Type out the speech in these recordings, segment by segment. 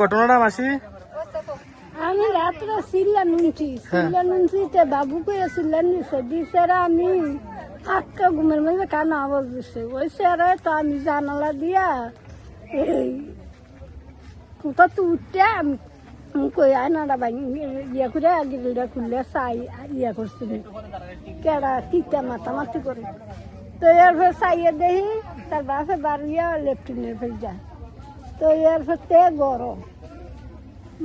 ঘটনাটা মাসি? আমি রাত্রে সিল্লা নুনছি সিল্লা নুনছি তে বাবু করে সিল্লা নিছে দিছে রে আমি আটকা ঘুমের মধ্যে কান আওয়াজ দিছে? ওই স্যারে তো আমি জানালা দিয়া এই কোথা তো উঠতে আমি কই আয়নাটা ভাঙি ইয়ে করে গিলটা খুললে চাই ইয়ে করছি কেডা তিতা মাথা মাথি করে। তো এরপর চাইয়ে দেখি তার বাপে বাড়িয়া লেফটিনের ফেল যায়। তো এরপর তে গরম।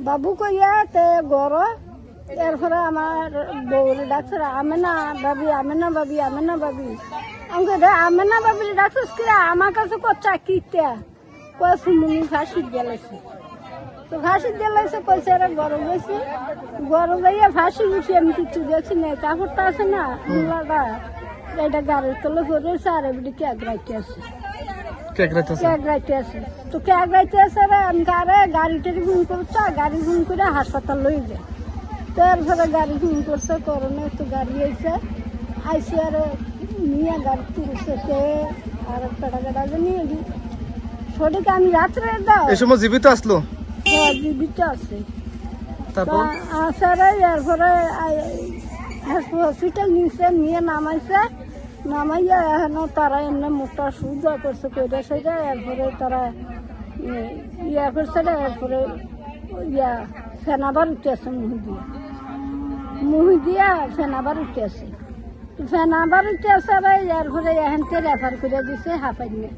বাবু কইয়া, তে গর এরপরে আমার বউরে ডাক্তার আমি না ভাবি, আমি না ভাবি, আমি না ভাবি। আমি রে আমি না ভাবি ডাক্তার কি আমার কাছে কচ্চা কিতে কয় সুমনি ফাঁসি গেলেছে তো ফাঁসি গেলেছে কইছে রে গরম হয়েছে গরম হইয়া ফাঁসি উঠি আমি কিছু দেখছি না কাপড়টা আছে না এটা গাড়ির তলে পড়েছে আর এমনি ক্যাগ রাখতে আছে। কেক রাইতেছে ক্যাগ রাইতে তো ক্যাগ রাইতে আছে রে? আমি গাড়ি গাড়িটার ফোন করছে গাড়ি ফোন করে হাসপাতাল লই যায়। তো এরপরে গাড়ি ফোন করছে করোনা তো গাড়ি আইছে। আইসে আর নিয়ে গাড়ি তুলছে আর পেটা গাড়া নিয়ে সঠিক আমি রাত্রে দাও। এই সময় জীবিত আসলো? হ্যাঁ, জীবিত আছে। তারপর? আসারে এরপরে হসপিটাল নিছে নিয়ে নামাইছে। নামাইয়া এখন তারা এমনি মোটা সুদা করছে, কইরা সেটা এরপরে তারা ইয়া করছে এরপরে ইয়া ফেনাবার উঠেছে মুহি দিয়া মুহি দিয়া ফেনাবার উঠেছে ফেনাবার উঠেছে রে এরপরে এহেনতে রেফার করে দিছে হাফাইনে।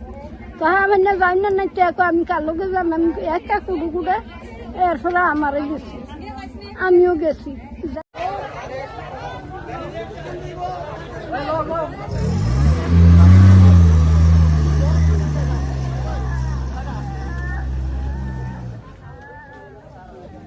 তো আমি না যাই না না আমি কালোকে যান আমি একা কুড়ু কুড়ে, এরপরে আমারে গেছি। আমিও গেছি।